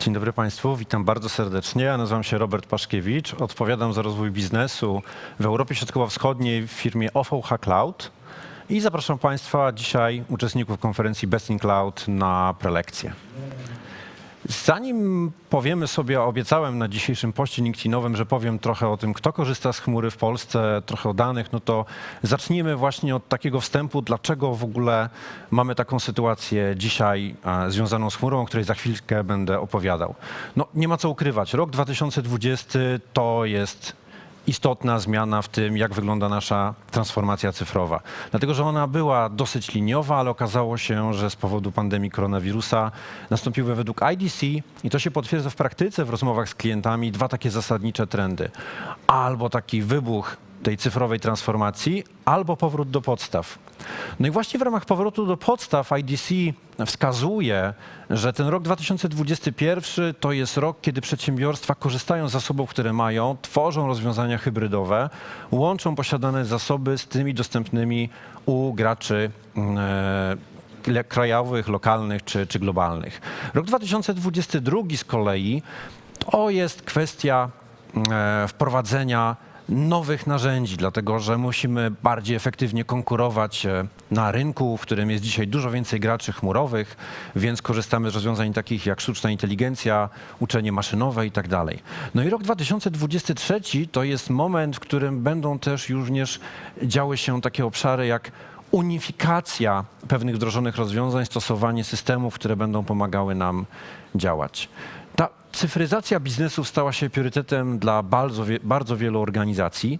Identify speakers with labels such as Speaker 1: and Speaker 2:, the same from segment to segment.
Speaker 1: Dzień dobry Państwu, witam bardzo serdecznie. Ja nazywam się Robert Paszkiewicz, odpowiadam za rozwój biznesu w Europie Środkowo-Wschodniej w firmie OVH Cloud i zapraszam Państwa dzisiaj, uczestników konferencji Best in Cloud, na prelekcję. Zanim powiemy sobie, obiecałem na dzisiejszym poście LinkedInowym, że powiem trochę o tym, kto korzysta z chmury w Polsce, trochę o danych, no to zacznijmy właśnie od takiego wstępu, dlaczego w ogóle mamy taką sytuację dzisiaj związaną z chmurą, o której za chwilkę będę opowiadał. No nie ma co ukrywać, rok 2020 to jest istotna zmiana w tym, jak wygląda nasza transformacja cyfrowa. Dlatego, że ona była dosyć liniowa, ale okazało się, że z powodu pandemii koronawirusa nastąpiły według IDC, i to się potwierdza w praktyce, w rozmowach z klientami, dwa takie zasadnicze trendy. Albo taki wybuch tej cyfrowej transformacji, albo powrót do podstaw. No i właśnie w ramach powrotu do podstaw IDC wskazuje, że ten rok 2021 to jest rok, kiedy przedsiębiorstwa korzystają z zasobów, które mają, tworzą rozwiązania hybrydowe, łączą posiadane zasoby z tymi dostępnymi u graczy e, le- krajowych, lokalnych czy, czy globalnych. Rok 2022 z kolei to jest kwestia e, wprowadzenia nowych narzędzi, dlatego że musimy bardziej efektywnie konkurować e, na rynku, w którym jest dzisiaj dużo więcej graczy chmurowych, więc korzystamy z rozwiązań takich jak sztuczna inteligencja, uczenie maszynowe i tak dalej. No i rok 2023 to jest moment, w którym będą też również działy się takie obszary jak unifikacja pewnych wdrożonych rozwiązań, stosowanie systemów, które będą pomagały nam działać. Cyfryzacja biznesu stała się priorytetem dla bardzo, bardzo wielu organizacji.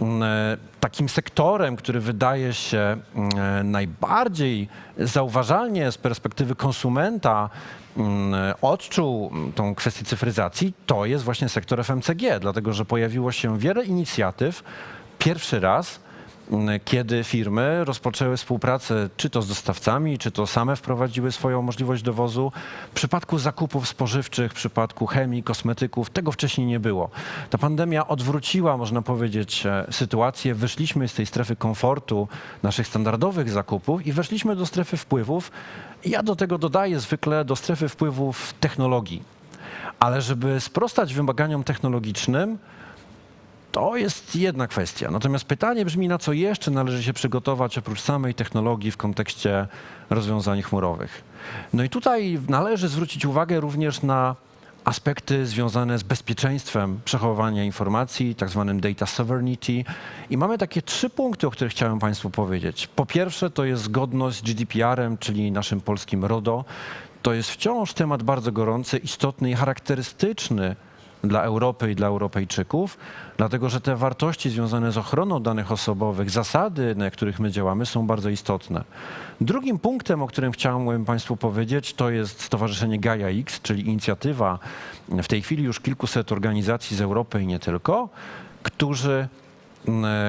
Speaker 1: Mm, e, Takim sektorem, który wydaje się mm, najbardziej zauważalnie z perspektywy konsumenta mm, odczuł tą kwestię cyfryzacji, to jest właśnie sektor FMCG, dlatego że pojawiło się wiele inicjatyw. Pierwszy raz kiedy firmy rozpoczęły współpracę czy to z dostawcami, czy to same wprowadziły swoją możliwość dowozu. W przypadku zakupów spożywczych, w przypadku chemii, kosmetyków, tego wcześniej nie było. Ta pandemia odwróciła, można powiedzieć, e, sytuację. Wyszliśmy z tej strefy komfortu naszych standardowych zakupów i weszliśmy do strefy wpływów. Ja do tego dodaję zwykle do strefy wpływów technologii. Ale żeby sprostać wymaganiom technologicznym, to jest jedna kwestia. Natomiast pytanie brzmi, na co jeszcze należy się przygotować oprócz samej technologii w kontekście rozwiązań chmurowych. No i tutaj należy zwrócić uwagę również na aspekty związane z bezpieczeństwem przechowywania informacji, tak zwanym data sovereignty. I mamy takie trzy punkty, o których chciałem Państwu powiedzieć. Po pierwsze, to jest zgodność z GDPR-em, czyli naszym polskim RODO. To jest wciąż temat bardzo gorący, istotny i charakterystyczny dla Europy i dla Europejczyków, dlatego że te wartości związane z ochroną danych osobowych, zasady, na których my działamy, są bardzo istotne. Drugim punktem, o którym chciałem Państwu powiedzieć, to jest Stowarzyszenie Gaia X, czyli inicjatywa w tej chwili już kilkuset organizacji z Europy i nie tylko, którzy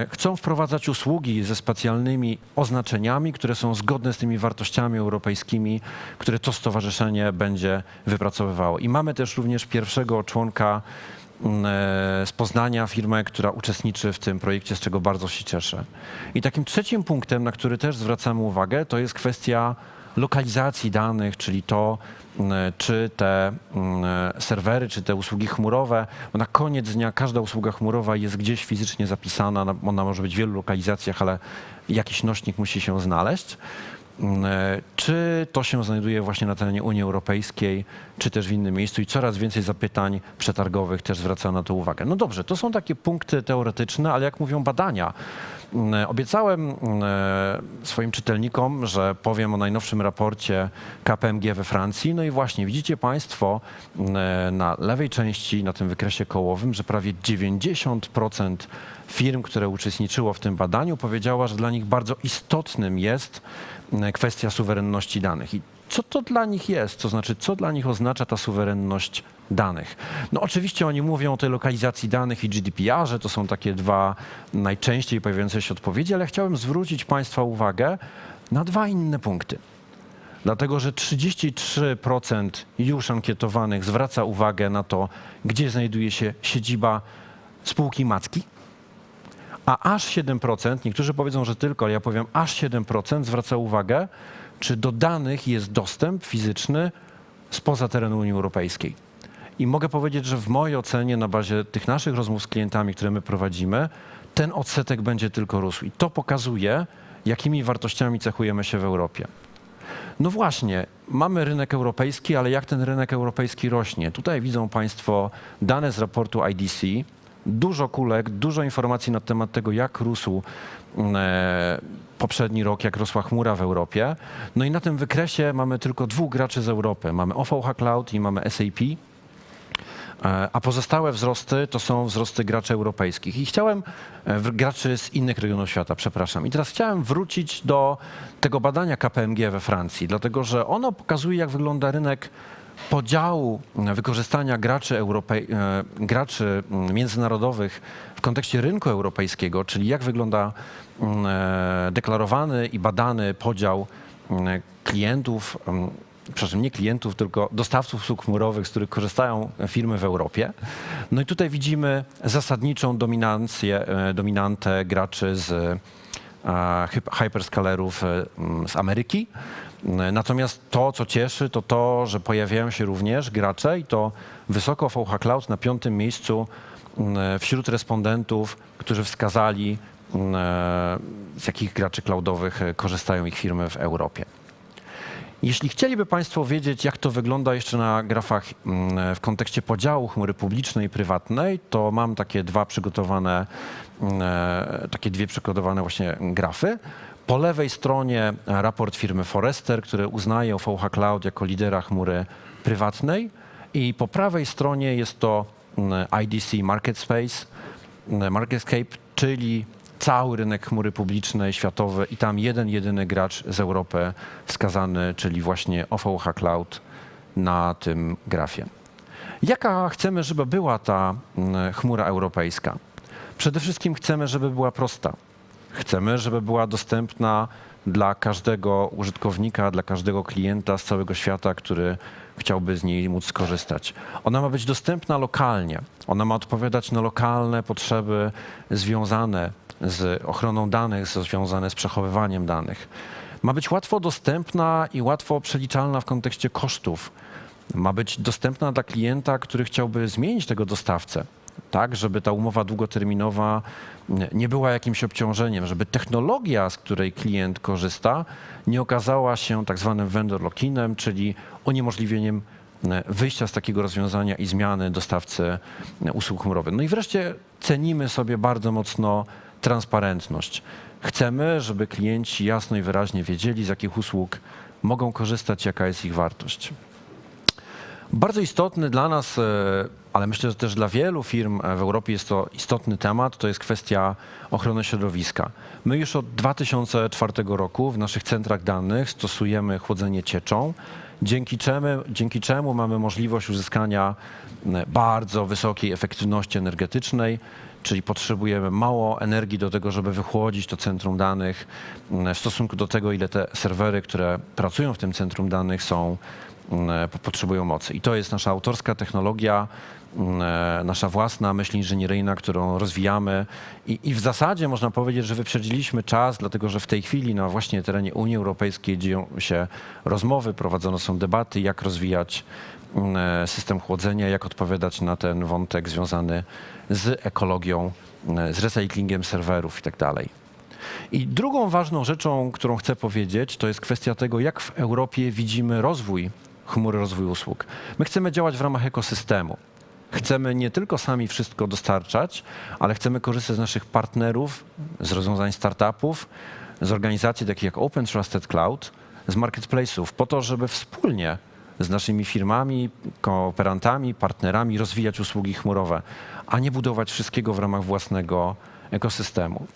Speaker 1: chcą wprowadzać usługi ze specjalnymi oznaczeniami, które są zgodne z tymi wartościami europejskimi, które to stowarzyszenie będzie wypracowywało. I mamy też również pierwszego członka m, z Poznania, firmę, która uczestniczy w tym projekcie, z czego bardzo się cieszę. I takim trzecim punktem, na który też zwracamy uwagę, to jest kwestia lokalizacji danych, czyli to, m, czy te m, serwery, czy te usługi chmurowe, bo na koniec dnia każda usługa chmurowa jest gdzieś fizycznie zapisana, na- ona może być w wielu lokalizacjach, ale jakiś nośnik musi się znaleźć. M, Czy to się znajduje właśnie na terenie Unii Europejskiej, czy też w innym miejscu i coraz więcej zapytań przetargowych też zwraca na to uwagę. No dobrze, to są takie punkty teoretyczne, ale jak mówią badania, Mm, Obiecałem mm, swoim czytelnikom, że powiem o najnowszym raporcie KPMG we Francji. No i właśnie widzicie Państwo mm, na lewej części, na tym wykresie kołowym, że prawie 90% firm, które uczestniczyło w tym badaniu, powiedziała, że dla nich bardzo istotnym jest mm, kwestia suwerenności danych. I co to dla nich jest? To znaczy, co dla nich oznacza ta suwerenność danych? No oczywiście oni mówią o tej lokalizacji danych i GDPR-ze, to są takie dwa najczęściej pojawiające się odpowiedzi, ale chciałem zwrócić Państwa uwagę na dwa inne punkty. Dlatego, że 33% już ankietowanych zwraca uwagę na to, gdzie znajduje się siedziba spółki macki, a aż 7%, niektórzy powiedzą, że tylko, ale ja powiem aż 7% zwraca uwagę, czy do danych jest dostęp fizyczny spoza terenu Unii Europejskiej. I mogę powiedzieć, że w mojej ocenie, na bazie tych naszych rozmów z klientami, które my prowadzimy, ten odsetek będzie tylko rósł. I to pokazuje, jakimi wartościami cechujemy się w Europie. No właśnie, mamy rynek europejski, ale jak ten rynek europejski rośnie? Tutaj widzą Państwo dane z raportu IDC, dużo kulek, dużo informacji na temat tego, jak rósł e, poprzedni rok, jak rosła chmura w Europie. No i na tym wykresie mamy tylko dwóch graczy z Europy. Mamy OVH Cloud i mamy SAP. E, a pozostałe wzrosty to są wzrosty graczy europejskich. I chciałem, e, graczy z innych regionów świata, przepraszam. I teraz chciałem wrócić do tego badania KPMG we Francji, dlatego że ono pokazuje, jak wygląda rynek podziału e, wykorzystania graczy, Europej, graczy międzynarodowych w kontekście rynku europejskiego, czyli jak wygląda deklarowany i badany podział klientów przepraszam, nie klientów, tylko dostawców usług chmurowych, z których korzystają firmy w Europie. No i tutaj widzimy zasadniczą dominancję, e, dominantę graczy z e, hyperscalerów e, z Ameryki. Natomiast to, co cieszy, to to, że pojawiają się również gracze i to wysoko VH Cloud na piątym miejscu wśród respondentów, którzy wskazali, z jakich graczy cloudowych korzystają ich firmy w Europie. Jeśli chcieliby Państwo wiedzieć, jak to wygląda jeszcze na grafach mm, w kontekście podziału chmury publicznej i prywatnej, to mam takie dwa przygotowane, mm, e, takie dwie przygotowane właśnie grafy. Po lewej stronie raport firmy Forrester, który uznaje VH Cloud jako lidera chmury prywatnej i po prawej stronie jest to mm, IDC Market Space, Marketscape, czyli cały rynek chmury publicznej światowy i tam jeden, jedyny gracz z Europy wskazany, czyli właśnie OVH Cloud na tym grafie. Jaka chcemy, żeby była ta mm, chmura europejska? Przede wszystkim chcemy, żeby była prosta. Chcemy, żeby była dostępna dla każdego użytkownika, dla każdego klienta z całego świata, który chciałby z niej móc skorzystać. Ona ma być dostępna lokalnie. Ona ma odpowiadać na lokalne potrzeby związane z ochroną danych, związane z przechowywaniem danych. Ma być łatwo dostępna i łatwo przeliczalna w kontekście kosztów. Ma być dostępna dla klienta, który chciałby zmienić tego dostawcę, tak, żeby ta umowa długoterminowa nie była jakimś obciążeniem, żeby technologia, z której klient korzysta, nie okazała się tak zwanym vendor lock-inem, czyli uniemożliwieniem wyjścia z takiego rozwiązania i zmiany dostawcy usług chmurowych. No i wreszcie cenimy sobie bardzo mocno transparentność. Chcemy, żeby klienci jasno i wyraźnie wiedzieli, z jakich usług mogą korzystać, jaka jest ich wartość. Bardzo istotny dla nas, e, ale myślę, że też dla wielu firm w Europie jest to istotny temat, to jest kwestia ochrony środowiska. My już od 2004 roku w naszych centrach danych stosujemy chłodzenie cieczą, dzięki czemu, dzięki czemu mamy możliwość uzyskania bardzo wysokiej efektywności energetycznej, czyli potrzebujemy mało energii do tego, żeby wychłodzić to centrum danych w stosunku do tego, ile te serwery, które pracują w tym centrum danych są, potrzebują mocy. I to jest nasza autorska technologia, mm, e, nasza własna myśl inżynieryjna, którą rozwijamy I, i w zasadzie można powiedzieć, że wyprzedziliśmy czas, dlatego że w tej chwili na właśnie terenie Unii Europejskiej dzieją się rozmowy, prowadzone są debaty, jak rozwijać E, system chłodzenia, jak odpowiadać na ten wątek związany z ekologią, e, z recyklingiem serwerów itd. Tak I drugą ważną rzeczą, którą chcę powiedzieć, to jest kwestia tego, jak w Europie widzimy rozwój chmury, rozwój usług. My chcemy działać w ramach ekosystemu. Chcemy nie tylko sami wszystko dostarczać, ale chcemy korzystać z naszych partnerów, z rozwiązań startupów, z organizacji takich jak Open Trusted Cloud, z marketplace'ów, po to, żeby wspólnie z naszymi firmami, kooperantami, partnerami rozwijać usługi chmurowe, a nie budować wszystkiego w ramach własnego ekosystemu.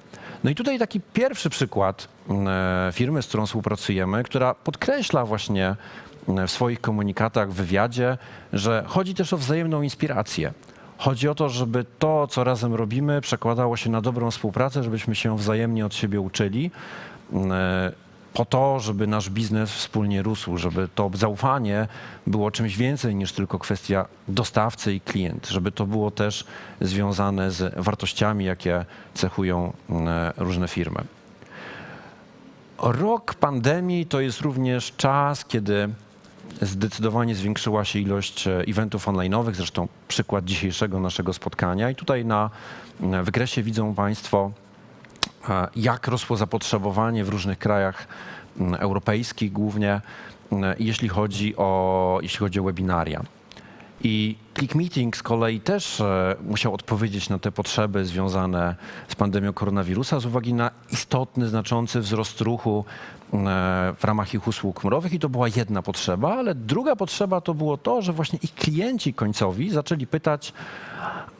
Speaker 1: No i tutaj taki pierwszy przykład e, firmy, z którą współpracujemy, która podkreśla właśnie w swoich komunikatach, w wywiadzie, że chodzi też o wzajemną inspirację. Chodzi o to, żeby to, co razem robimy, przekładało się na dobrą współpracę, żebyśmy się wzajemnie od siebie uczyli e, po to, żeby nasz biznes wspólnie rósł, żeby to zaufanie było czymś więcej niż tylko kwestia dostawcy i klient, żeby to było też związane z wartościami, jakie cechują mm, różne firmy. Rok pandemii to jest również czas, kiedy zdecydowanie zwiększyła się ilość e, eventów online'owych, zresztą przykład dzisiejszego naszego spotkania. I tutaj na e, wykresie widzą Państwo, e, jak rosło zapotrzebowanie w różnych krajach europejskich głównie, jeśli chodzi o, jeśli chodzi o webinaria. I Click Meeting z kolei też e, musiał odpowiedzieć na te potrzeby związane z pandemią koronawirusa z uwagi na istotny, znaczący wzrost ruchu e, w ramach ich usług chmurowych i to była jedna potrzeba, ale druga potrzeba to było to, że właśnie ich klienci końcowi zaczęli pytać,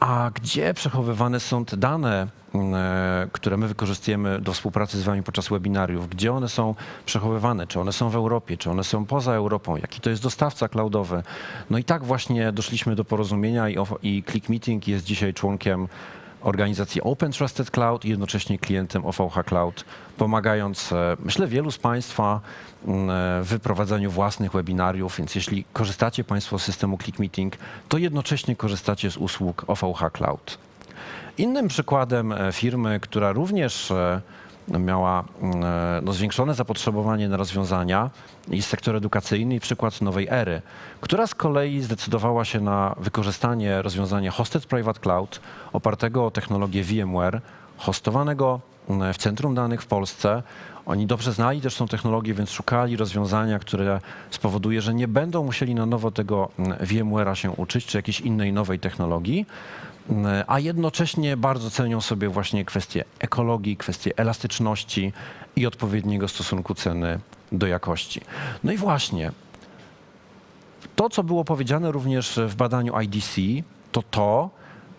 Speaker 1: a gdzie przechowywane są te dane, e, które my wykorzystujemy do współpracy z Wami podczas webinariów? Gdzie one są przechowywane? Czy one są w Europie? Czy one są poza Europą? Jaki to jest dostawca cloudowy? No i tak właśnie doszliśmy do porozumienia i, i Click Meeting jest dzisiaj członkiem organizacji Open Trusted Cloud i jednocześnie klientem OVH Cloud, pomagając, e, myślę, wielu z Państwa mm, e, w wyprowadzaniu własnych webinariów, więc jeśli korzystacie Państwo z systemu Click Meeting, to jednocześnie korzystacie z usług OVH Cloud. Innym przykładem e, firmy, która również miała mm, e, no, zwiększone zapotrzebowanie na rozwiązania jest sektor edukacyjny i przykład nowej ery, która z kolei zdecydowała się na wykorzystanie rozwiązania Hosted Private Cloud opartego o technologię VMware, hostowanego mm, w centrum danych w Polsce. Oni dobrze znali też tą technologię, więc szukali rozwiązania, które spowoduje, że nie będą musieli na nowo tego mm, VMware'a się uczyć, czy jakiejś innej nowej technologii, a jednocześnie bardzo cenią sobie właśnie kwestie ekologii, kwestie elastyczności i odpowiedniego stosunku ceny do jakości. No i właśnie to, co było powiedziane również w badaniu IDC, to to,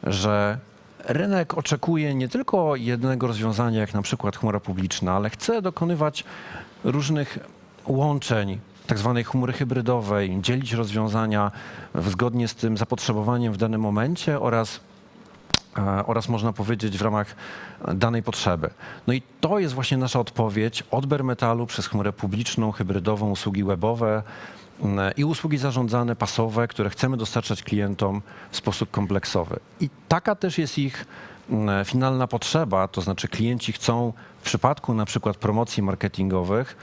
Speaker 1: że rynek oczekuje nie tylko jednego rozwiązania, jak na przykład chmura publiczna, ale chce dokonywać różnych łączeń, tak zwanej chmury hybrydowej, dzielić rozwiązania zgodnie z tym zapotrzebowaniem w danym momencie oraz e, oraz można powiedzieć w ramach danej potrzeby. No i to jest właśnie nasza odpowiedź od Bare Metalu przez chmurę publiczną, hybrydową, usługi webowe mm, i usługi zarządzane, pasowe, które chcemy dostarczać klientom w sposób kompleksowy. I taka też jest ich mm, finalna potrzeba, to znaczy klienci chcą w przypadku na przykład promocji marketingowych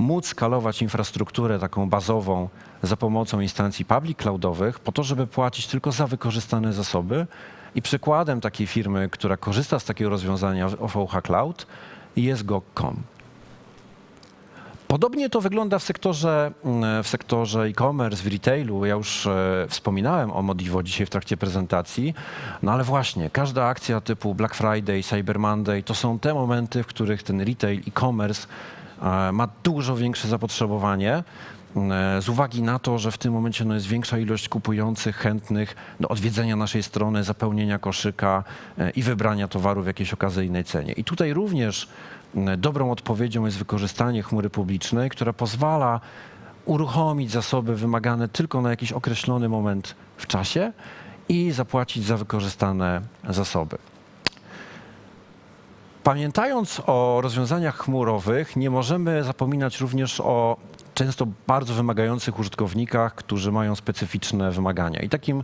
Speaker 1: móc skalować infrastrukturę taką bazową za pomocą instancji public cloudowych po to, żeby płacić tylko za wykorzystane zasoby. I przykładem takiej firmy, która korzysta z takiego rozwiązania OVH Cloud jest Gog.com. Podobnie to wygląda w sektorze, w sektorze e-commerce, w retailu. Ja już e, wspominałem o Modivo dzisiaj w trakcie prezentacji, no ale właśnie każda akcja typu Black Friday, Cyber Monday to są te momenty, w których ten retail, e-commerce e, ma dużo większe zapotrzebowanie z uwagi na to, że w tym momencie no, jest większa ilość kupujących, chętnych do odwiedzenia naszej strony, zapełnienia koszyka e, i wybrania towaru w jakiejś okazyjnej cenie. I tutaj również dobrą odpowiedzią jest wykorzystanie chmury publicznej, która pozwala uruchomić zasoby wymagane tylko na jakiś określony moment w czasie i zapłacić za wykorzystane zasoby. Pamiętając o rozwiązaniach chmurowych, nie możemy zapominać również o często bardzo wymagających użytkownikach, którzy mają specyficzne wymagania. I takim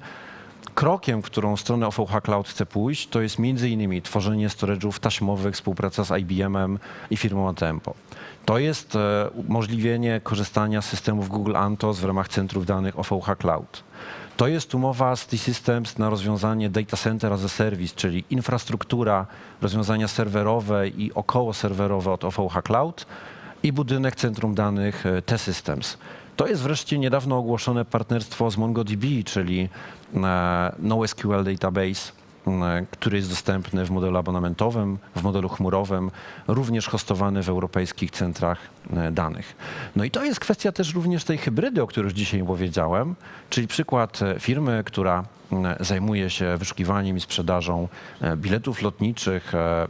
Speaker 1: krokiem, którą stronę OVH Cloud chce pójść, to jest między innymi tworzenie storage'ów taśmowych, współpraca z IBM-em i firmą Atempo. To jest e, umożliwienie korzystania z systemów Google Anthos w ramach centrów danych OVH Cloud. To jest umowa z T-Systems na rozwiązanie Data Center as a Service, czyli infrastruktura, rozwiązania serwerowe i około serwerowe od OVH Cloud i budynek centrum danych e, T-Systems. To jest wreszcie niedawno ogłoszone partnerstwo z MongoDB, czyli e, NoSQL Database, m, który jest dostępny w modelu abonamentowym, w modelu chmurowym, również hostowany w europejskich centrach e, danych. No i to jest kwestia też również tej hybrydy, o której już dzisiaj powiedziałem, czyli przykład e, firmy, która zajmuje się wyszukiwaniem i sprzedażą e, biletów lotniczych e,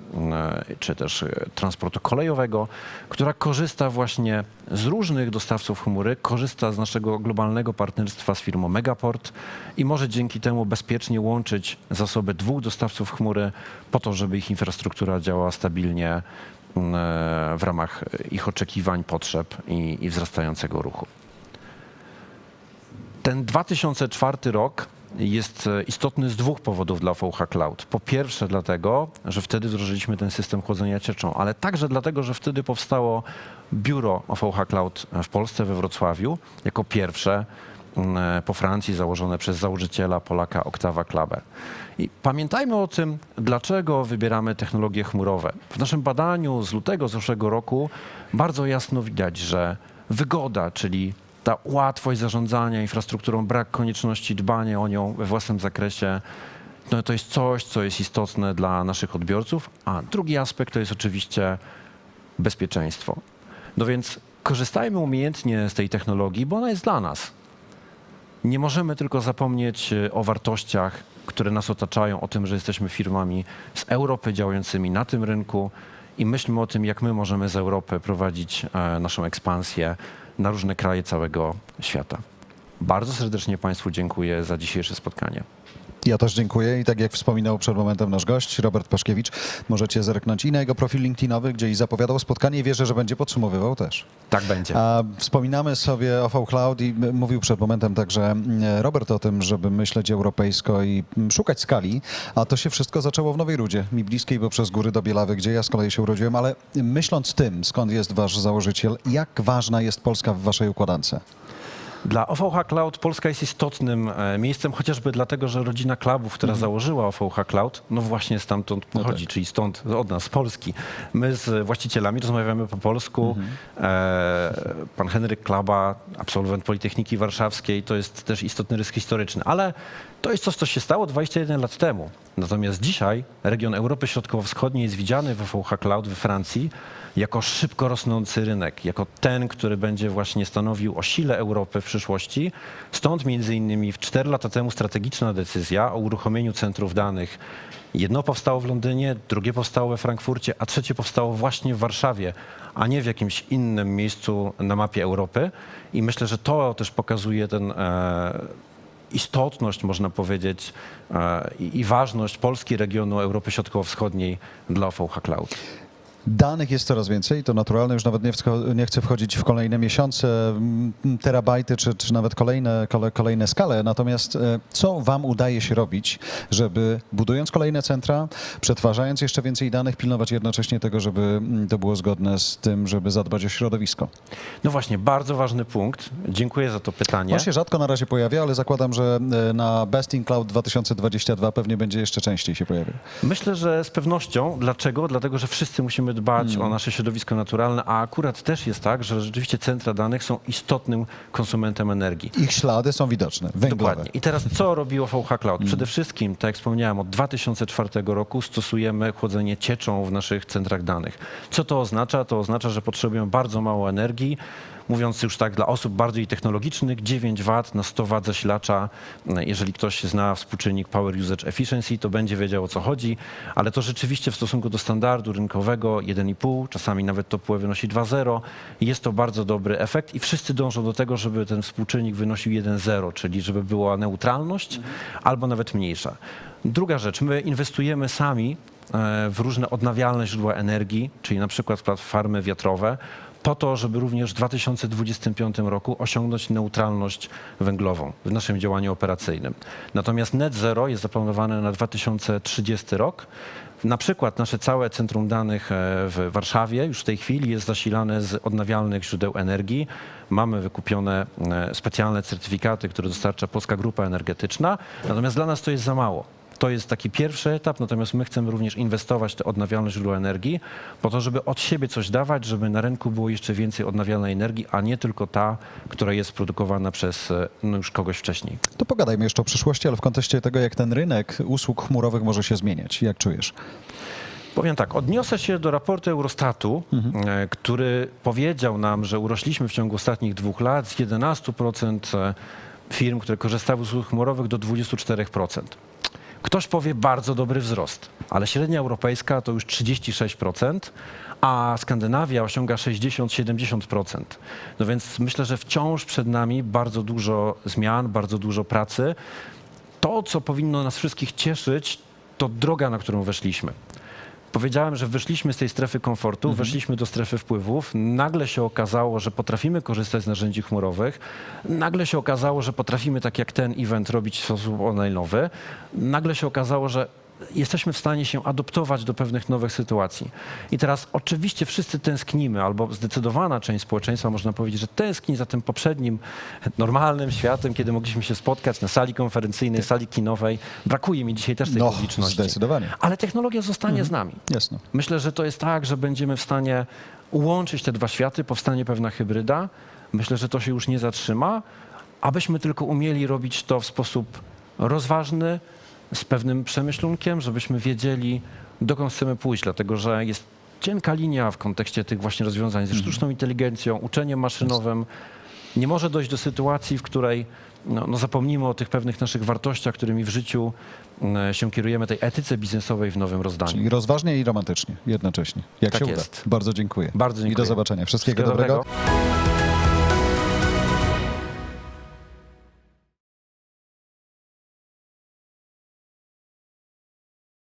Speaker 1: czy też e, transportu kolejowego, która korzysta właśnie z różnych dostawców chmury, korzysta z naszego globalnego partnerstwa z firmą Megaport i może dzięki temu bezpiecznie łączyć zasoby dwóch dostawców chmury po to, żeby ich infrastruktura działała stabilnie w ramach ich oczekiwań, potrzeb i, i wzrastającego ruchu. Ten 2004 rok jest e, istotny z dwóch powodów dla VH Cloud. Po pierwsze dlatego, że wtedy wdrożyliśmy ten system chłodzenia cieczą, ale także dlatego, że wtedy powstało biuro VH Cloud w Polsce, we Wrocławiu, jako pierwsze mm, e, po Francji założone przez założyciela Polaka Oktawa Klaber. I pamiętajmy o tym, dlaczego wybieramy technologie chmurowe. W naszym badaniu z lutego zeszłego roku bardzo jasno widać, że wygoda, czyli ta łatwość zarządzania infrastrukturą, brak konieczności dbania o nią we własnym zakresie, no to jest coś, co jest istotne dla naszych odbiorców. A drugi aspekt to jest oczywiście bezpieczeństwo. No więc korzystajmy umiejętnie z tej technologii, bo ona jest dla nas. Nie możemy tylko zapomnieć e, o wartościach, które nas otaczają, o tym, że jesteśmy firmami z Europy działającymi na tym rynku i myślmy o tym, jak my możemy z Europy prowadzić e, naszą ekspansję na różne kraje całego świata. Bardzo serdecznie Państwu dziękuję za dzisiejsze spotkanie.
Speaker 2: Ja też dziękuję i tak jak wspominał przed momentem nasz gość, Robert Paszkiewicz, możecie zerknąć i na jego profil LinkedInowy, gdzie i zapowiadał spotkanie i wierzę, że będzie podsumowywał też.
Speaker 1: Tak będzie.
Speaker 2: A wspominamy sobie o V-Cloud i mówił przed momentem także Robert o tym, żeby myśleć europejsko i szukać skali, a to się wszystko zaczęło w Nowej Rudzie, mi bliskiej, bo przez góry do Bielawy, gdzie ja z kolei się urodziłem, ale myśląc tym, skąd jest wasz założyciel, jak ważna jest Polska w waszej układance?
Speaker 1: Dla OVH Cloud Polska jest istotnym e, miejscem, chociażby dlatego, że rodzina klubów, która założyła OVH Cloud, no właśnie stamtąd pochodzi, czyli stąd, od nas, z Polski. My z właścicielami rozmawiamy po polsku. E, pan Henryk Klaba, absolwent Politechniki Warszawskiej, to jest też istotny rys historyczny, ale to jest coś, co się stało 21 lat temu. Natomiast dzisiaj region Europy Środkowo-Wschodniej jest widziany w OVH Cloud we Francji jako szybko rosnący rynek, jako ten, który będzie właśnie stanowił o sile Europy w przyszłości. Stąd między innymi w 4 lata temu strategiczna decyzja o uruchomieniu centrów danych. Jedno powstało w Londynie, drugie powstało we Frankfurcie, a trzecie powstało właśnie w Warszawie, a nie w jakimś innym miejscu na mapie Europy. I myślę, że to też pokazuje ten e, istotność, można powiedzieć, e, i ważność Polski, regionu Europy Środkowo-Wschodniej dla OVH Cloud.
Speaker 2: Danych jest coraz więcej, to naturalne, już nawet nie, nie chcę wchodzić w kolejne miesiące, mm, terabajty czy, czy nawet kolejne, kole, kolejne skale. Natomiast e, co Wam udaje się robić, żeby budując kolejne centra, przetwarzając jeszcze więcej danych, pilnować jednocześnie tego, żeby mm, to było zgodne z tym, żeby zadbać o środowisko?
Speaker 1: No właśnie, bardzo ważny punkt. Dziękuję za to pytanie.
Speaker 2: On się rzadko na razie pojawia, ale zakładam, że e, na Best in Cloud 2022 pewnie będzie jeszcze częściej się pojawiał.
Speaker 1: Myślę, że z pewnością. Dlaczego? Dlatego, że wszyscy musimy dbać o nasze środowisko naturalne, a akurat też jest tak, że rzeczywiście centra danych są istotnym konsumentem energii.
Speaker 2: Ich ślady są widoczne, węglowe.
Speaker 1: Dokładnie. I teraz co robi OVH Cloud? Przede wszystkim, tak jak wspomniałem, od 2004 roku stosujemy chłodzenie cieczą w naszych centrach danych. Co to oznacza? To oznacza, że potrzebujemy bardzo mało energii. Mówiąc już tak dla osób bardziej technologicznych, 9 W na 100 W zasilacza. Jeżeli ktoś zna współczynnik Power Usage Efficiency, to będzie wiedział o co chodzi, ale to rzeczywiście w stosunku do standardu rynkowego 1,5, czasami nawet to PUE wynosi 2,0. Jest to bardzo dobry efekt i wszyscy dążą do tego, żeby ten współczynnik wynosił 1,0, czyli żeby była neutralność albo nawet mniejsza. Druga rzecz, my inwestujemy sami e, w różne odnawialne źródła energii, czyli na przykład farmy wiatrowe, po to, żeby również w 2025 roku osiągnąć neutralność węglową w naszym działaniu operacyjnym. Natomiast net zero jest zaplanowane na 2030 rok. Na przykład nasze całe centrum danych e, w Warszawie już w tej chwili jest zasilane z odnawialnych źródeł energii. Mamy wykupione e, specjalne certyfikaty, które dostarcza Polska Grupa Energetyczna. Natomiast dla nas to jest za mało. To jest taki pierwszy etap, natomiast my chcemy również inwestować w te odnawialne źródła energii, po to, żeby od siebie coś dawać, żeby na rynku było jeszcze więcej odnawialnej energii, a nie tylko ta, która jest produkowana przez e, no, już kogoś wcześniej.
Speaker 2: To pogadajmy jeszcze o przyszłości, ale w kontekście tego, jak ten rynek usług chmurowych może się zmieniać. Jak czujesz?
Speaker 1: Powiem tak, odniosę się do raportu Eurostatu, e, który powiedział nam, że urośliśmy w ciągu ostatnich dwóch lat z 11% e, firm, które korzystały z usług chmurowych do 24%. Ktoś powie bardzo dobry wzrost, ale średnia europejska to już 36%, a Skandynawia osiąga 60-70%. No więc myślę, że wciąż przed nami bardzo dużo zmian, bardzo dużo pracy. To, co powinno nas wszystkich cieszyć, to droga, na którą weszliśmy. Powiedziałem, że wyszliśmy z tej strefy komfortu, weszliśmy do strefy wpływów. Nagle się okazało, że potrafimy korzystać z narzędzi chmurowych. Nagle się okazało, że potrafimy, tak jak ten event, robić w sposób online'owy. Nagle się okazało, że jesteśmy w stanie się adoptować do pewnych nowych sytuacji. I teraz oczywiście wszyscy tęsknimy, albo zdecydowana część społeczeństwa można powiedzieć, że tęskni za tym poprzednim normalnym światem, kiedy mogliśmy się spotkać na sali konferencyjnej, sali kinowej. Brakuje mi dzisiaj też tej
Speaker 2: No,
Speaker 1: publiczności.
Speaker 2: zdecydowanie.
Speaker 1: Ale technologia zostanie z nami.
Speaker 2: Jasno.
Speaker 1: Myślę, że to jest tak, że będziemy w stanie łączyć te dwa światy, powstanie pewna hybryda. Myślę, że to się już nie zatrzyma, abyśmy tylko umieli robić to w sposób rozważny, z pewnym przemyślunkiem, żebyśmy wiedzieli, dokąd chcemy pójść, dlatego że jest cienka linia w kontekście tych właśnie rozwiązań ze sztuczną inteligencją, uczeniem maszynowym. Nie może dojść do sytuacji, w której no, no zapomnimy o tych pewnych naszych wartościach, którymi w życiu mm, się kierujemy, tej etyce biznesowej w nowym rozdaniu.
Speaker 2: Czyli rozważnie i romantycznie jednocześnie. Jak
Speaker 1: Tak
Speaker 2: się uda.
Speaker 1: jest.
Speaker 2: Bardzo dziękuję.
Speaker 1: Bardzo
Speaker 2: I do
Speaker 1: dziękuję.
Speaker 2: zobaczenia. Wszystkiego,
Speaker 1: Wszystkiego
Speaker 2: dobrego.
Speaker 1: dobrego.